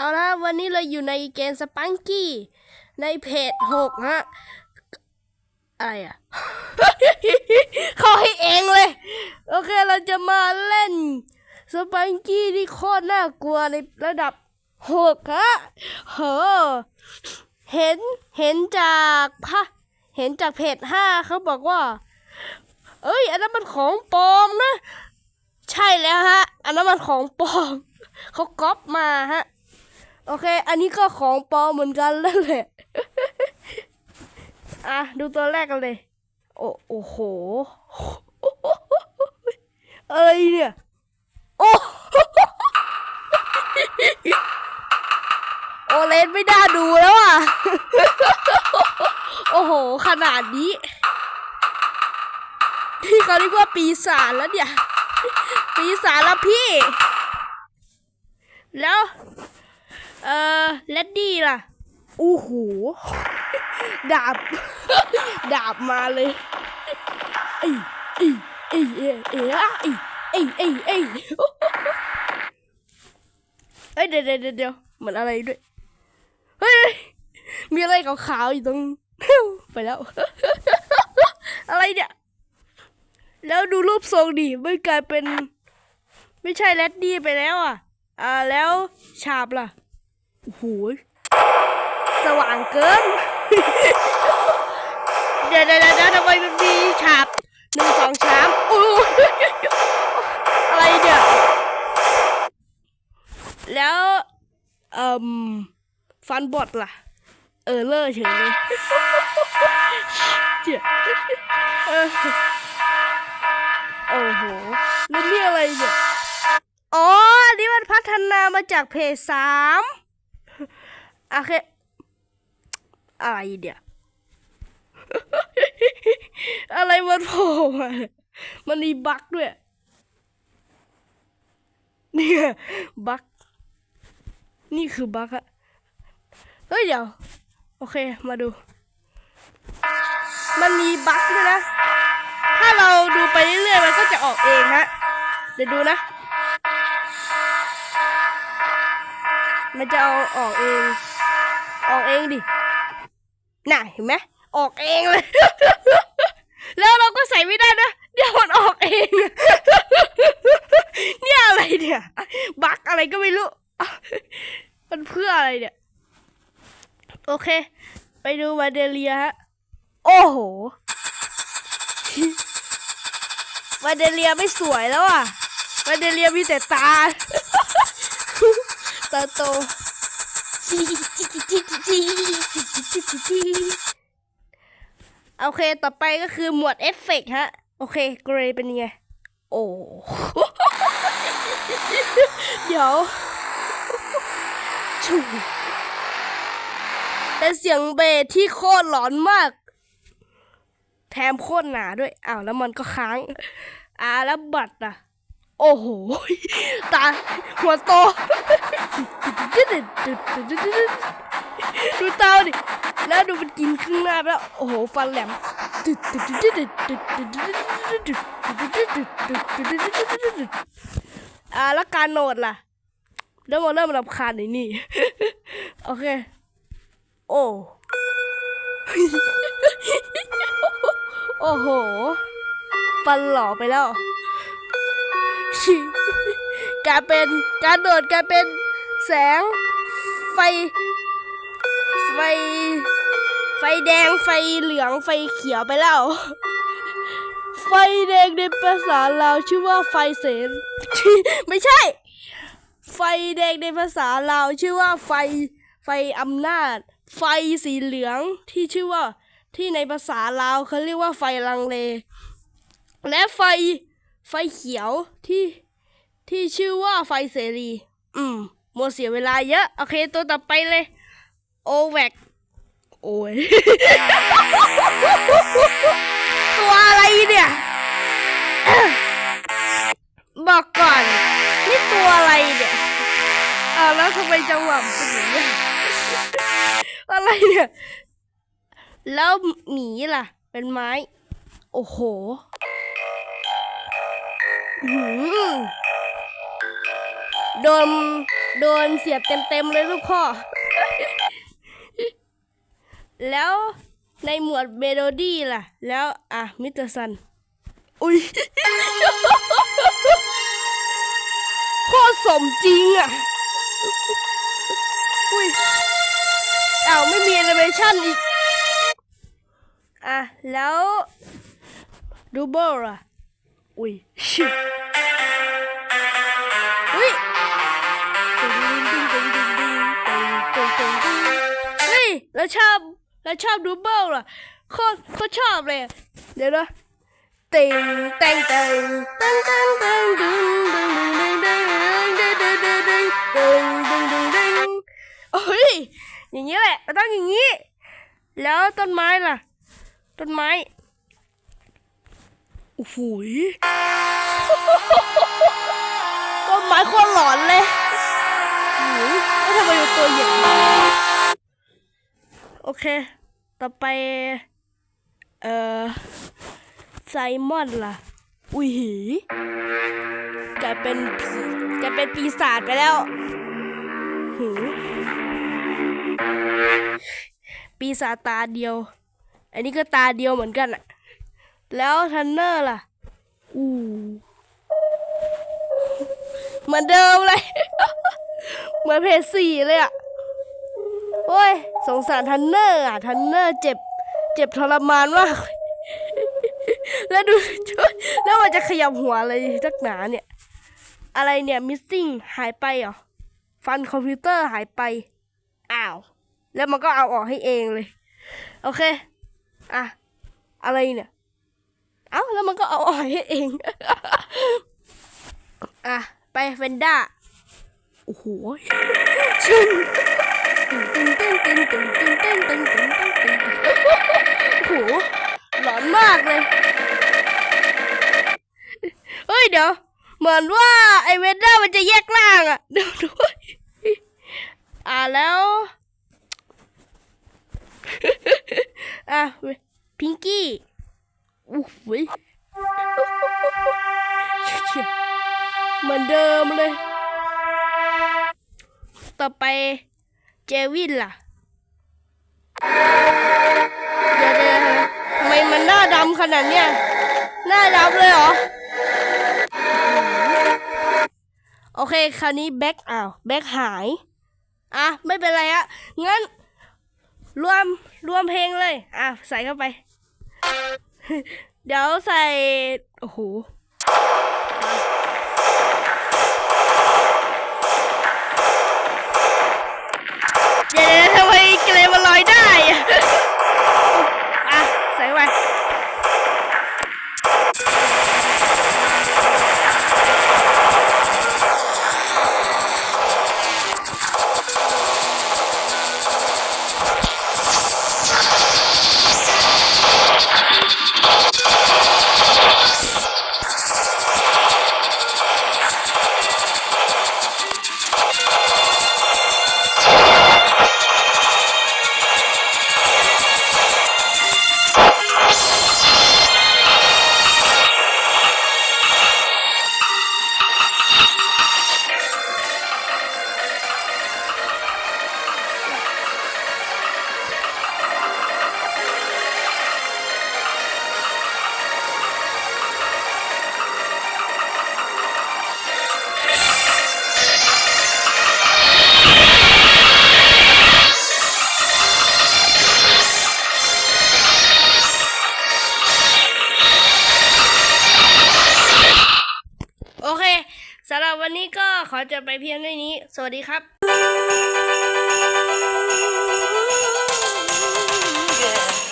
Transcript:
เอาละวันนี้เราอยู่ในเกมสปังกี้ ในเพจหกฮะ อะไรอะ เข้าให้เองเลย โอเคเราจะมาเล่นสปังกี้ที่โคตรน่ากลัวในระดับหกฮะเฮ้อเห็นเห็นจากพะเห็นจากเพจห้าเขาบอกว่า เอ้ย อันนั้นมันของปลอมนะ ใช่แล้วฮะ อันนั้นมันของปลอมเขาก๊อปมาฮะ โอเค อันนี้ก็ของปลอมเหมือนกันแล้วแหละ อะ ดูตัวแรกกันเลย โอ้โอ้โห อะไรเนี่ย โอ้โอเลนไม่น่าดูแล้วอะ โอ้โห ขนาดนี้ ที่เขาเรียกว่าปีศาจแล้วเนี่ย ปีศาจแล้วพี่ แล้ว เอ่อเลดดี้ล่ะโอ้โหดาบ ดาบมาเลยเอ้ยเอ้ยเอ้ยเอ้ยเอ้ยเอ้ยเอ้ยเอ้ยเอ้ยเอ้ยเดี๋ยวเดี๋ยวเดี๋ยวเหมือนอะไรด้วยเฮ้ยมีอะไรขาวๆอยู่ตรงไปแล้ว อะไรเนี่ย แล้วดูรูปทรงดิไม่กลายเป็น ไม่ใช่แรดดี้ไปแล้วอะ อ่าแล้วฉาบล่ะ โอ้โหสว่างเกิน เดี๋ยวเดี๋ยวเดี๋ยวทำไมมันมีฉาบหนึ่งสองสามอู้อะไรเนี่ย แล้วเอ่มฟันบอดล่ะ เออเลอร์เฉยเลยเจ็บโอ้โหแล้วนี่อะไรเนี่ย อ๋ออันนี้มันพัฒนามาจากเพจสาม โอเคอะไรเดี๋ยวอะไรมันโผล่มามันมีบั๊กด้วย เนี่ย บั๊กนี่คือบั๊กอะเฮ้ยเดี๋ยว โอเค มาดู มันมีบั๊กด้วยนะ ถ้าเราดูไปเรื่อยๆ มันก็จะออกเองฮะ เดี๋ยวดูนะ มันจะเอาออกเอง ออกเองดิ น่ะเห็นไหมออกเองเลย แล้วเราก็ใส่ไม่ได้นะเดี๋ยวมันออกเอง เนี่ยอะไรเนี่ย บั๊กอะไรก็ไม่รู้ มันเพื่ออะไรเนี่ย โอเค ไปดูมาเดเลียฮะ โอ้โห มาเดเลียไม่สวยแล้วอะมาเดเลียมีแต่ตา ตาโต โอเค ต่อไปก็คือหมวดเอฟเฟกต์ฮะ โอเค เกรย์เป็นยังไง โอ้ เดี๋ยวชูเป็นเสียงเบสที่โคตรหลอนมาก แถมโคตรหนาด้วย อ้าว แล้วมันก็ค้าง อ่าแล้วบัตรอะ โอ้โห ตาหัวโต ดูเตาดิ แล้วดูมันกินข้างหน้าไปแล้ว โอ้โห ฟันแหลมอ่าแล้วการโหนดล่ะเริ่มเริ่มรำคาญในนี่ โอเค โอ้ โอ้โห ฟันหล่อไปแล้ว กลายเป็นการโดดกลายเป็นแสงไฟ ไฟ ไฟแดงไฟเหลืองไฟเขียวไปแล้ว ไฟแดงในภาษาลาวชื่อว่าไฟเสนไม่ใช่ ไฟแดงในภาษาลาวชื่อว่าไฟไฟอำนาจ ไฟสีเหลืองที่ชื่อว่าที่ในภาษาลาวเขาเรียกว่าไฟลังเล และไฟ ไฟเขียวที่ที่ชื่อว่าไฟเสรี อืมมัวเสียเวลาเยอะ โอเค ตัวต่อไปเลย โอแวกโอ้ย ตัวอะไรเนี่ย บอกก่อน นี่ตัวอะไรเนี่ยอ้าวแล้วทำไมจังหวะมันเป็นอย่างนี้อะไรเนี่ย แล้วหมีล่ะ เป็นไม้ โอ้โห โดน โดนเสียบเต็มๆเลยลูกพ่อ แล้วในหมวดเมโลดี้ล่ะ แล้ว อะ มิสเตอร์ซัน อุ้ยโคตรสมจริงอะ อุ้ยอ้าวไม่มีแอนิเมชั่นอีก อะ แล้วดูเบิลล่ะ อุ้ยชิอุ้ยตึงตึงตึงตึงตึงตึงตึงตึงตึงเฮ้ยแล้วชอบแล้วชอบดูเบิลล่ะโคตรโคตรชอบเลยอะเดี๋ยวนะติงแตงแตงตังตังตังดึงดึงดึงดึงดึงดึงดึงดึงดึงดึงดึงดึงดึงโอ้ยอย่างนี้แหละมันต้องอย่างนี้ แล้วต้นไม้ล่ะ ต้นไม้โอ้โหยต้นไม้โคตรหลอนเลยโอ้โหแล้วทำไมมันตัวใหญ่โอเค ต่อไป เอ่อ ไซมอนล่ะ อุ้ยหีกลายเป็นผีกลายเป็นปีศาจไปแล้วหูปีศาจตาเดียว อันนี้ก็ตาเดียวเหมือนกันอะ แล้วทันเนอร์ล่ะอู้เหมือนเดิมเลย เหมือนเพจสี่เลยอะโอ้ย สงสารทันเนอร์อะทันเนอร์เจ็บ เจ็บทรมานมาก แล้วดู แล้วมันจะขยับหัวอะไรนักหนาเนี่ย อะไรเนี่ย missing หายไปเหรอ ฟันคอมพิวเตอร์หายไป อ้าว แล้วมันก็เอาออกให้เองเลย โอเค อะ อะไรเนี่ย เอ้าแล้วมันก็เอาออกให้เอง อะ ไปเฟนด้า โอ้โหชึ้งตึงตึงตึงตึงตึงตึงตึงตึงตึงตึงตึงโอ้โหหลอนมากเลย เฮ้ยเดี๋ยว เหมือนว่าไอเวนด้ามันจะแยกล่างอะเดี๋ยวด้วยอ่าแล้วอะพิงกี้ โอ้โหยเหมือนเดิมเลย ต่อไปเจวินล่ะเดี๋ยวเดี๋ยวทำไมมันหน้าดำขนาดเนี้ยหน้าดำเลยเหรอ โอเค คราวนี้แบ็คอ้าวแบ็คหาย อะ ไม่เป็นไรอะงั้น รวมรวมเพลงเลย อะ ใส่เข้าไป เดี๋ยวใส่ โอ้โหเดี๋ยว สำหรับวันนี้ก็ขอจบไปเพียงเท่านี้ สวัสดีครับ Yeah.